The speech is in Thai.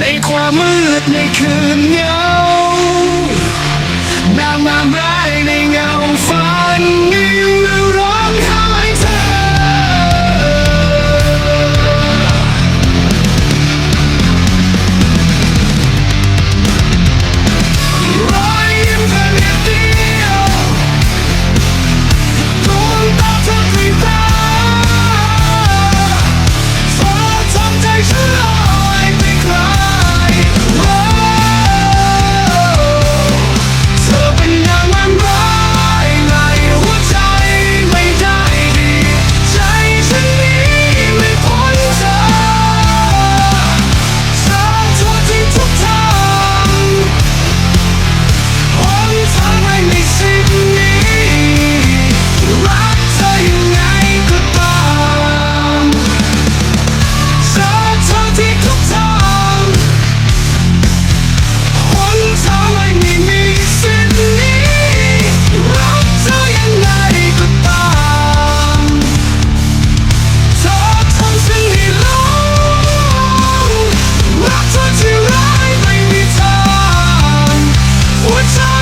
ในความมืดในคืนเงาแมวมาแร้ What's up?